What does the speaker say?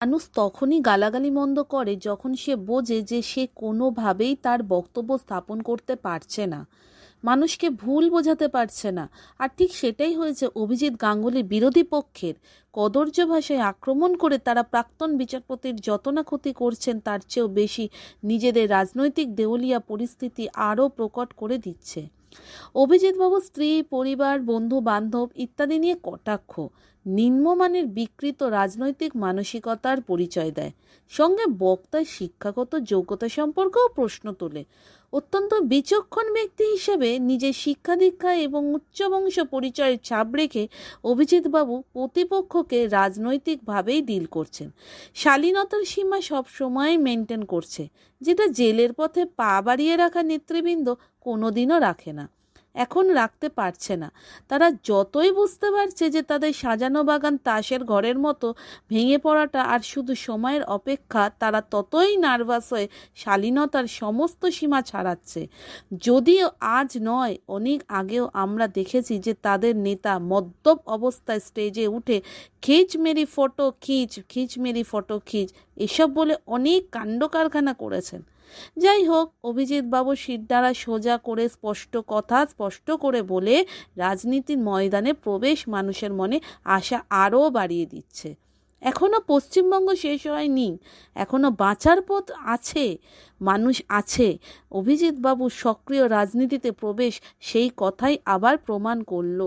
মানুষ তখনই গালাগালি মন্দ করে যখন সে বোঝে যে সে কোনোভাবেই তার বক্তব্য স্থাপন করতে পারছে না। মানুষকে ভুল বোঝাতে পারছে না। আর ঠিক সেটাই হয়েছে অভিজিৎ গাঙ্গুলি বিরোধী পক্ষের। কদর্য ভাষায় আক্রমণ করে তারা প্রাক্তন বিচারপতির যত না ক্ষতি করছেন, তার চেয়েও বেশি নিজেদের রাজনৈতিক দেউলিয়া পরিস্থিতি আরও প্রকট করে দিচ্ছে। অভিজিৎবাবু স্ত্রী, পরিবার বন্ধু বান্ধব ইত্যাদি নিয়ে কটাক্ষ। নিম্নমানের বিকৃত রাজনৈতিক মানসিকতার পরিচয় দেয়। সঙ্গে বক্তার শিক্ষাগত যোগ্যতা সম্পর্কেও প্রশ্ন তোলে। অত্যন্ত বিচক্ষণ ব্যক্তি হিসেবে নিজের শিক্ষা দীক্ষা এবং উচ্চবংশ পরিচয়ের ছাপ রেখে অভিজিৎবাবু প্রতিপক্ষকে রাজনৈতিকভাবেই ডিল করছেন। শালীনতার সীমা সব সময় মেনটেন করছে, যেটা জেলের পথে পা বাড়িয়ে রাখা নেতৃবৃন্দ কোনোদিনও রাখে না। এখন রাখতে পারছে না। তারা যতই বুঝতে পারছে যে তাদের সাজানো বাগান তাসের ঘরের মতো ভেঙে পড়াটা আর শুধু সময়ের অপেক্ষা, তারা ততই নার্ভাস হয়ে শালীনতার সমস্ত সীমা ছাড়াচ্ছে। যদিও আজ নয়, অনেক আগেও আমরা দেখেছি যে তাদের নেতা মদ্যপ অবস্থায় স্টেজে উঠে খিচ মেরি ফটো খিচ খিচ মেরি ফটো খিচ, এসব বলে অনেক কাণ্ড কারখানা করেছেন। যাই হোক অভিজিৎ বাবু দ্বারা সোজা করে স্পষ্ট কথা স্পষ্ট করে বলে রাজনীতির ময়দানে প্রবেশ মানুষের মনে আশা আরও বাড়িয়ে দিচ্ছে। এখনও পশ্চিমবঙ্গ শেষ হয়নি এখনও বাঁচার পথ আছে, মানুষ আছে। অভিজিৎ বাবু সক্রিয় রাজনীতিতে প্রবেশ, সেই কথাই আবার প্রমাণ করল।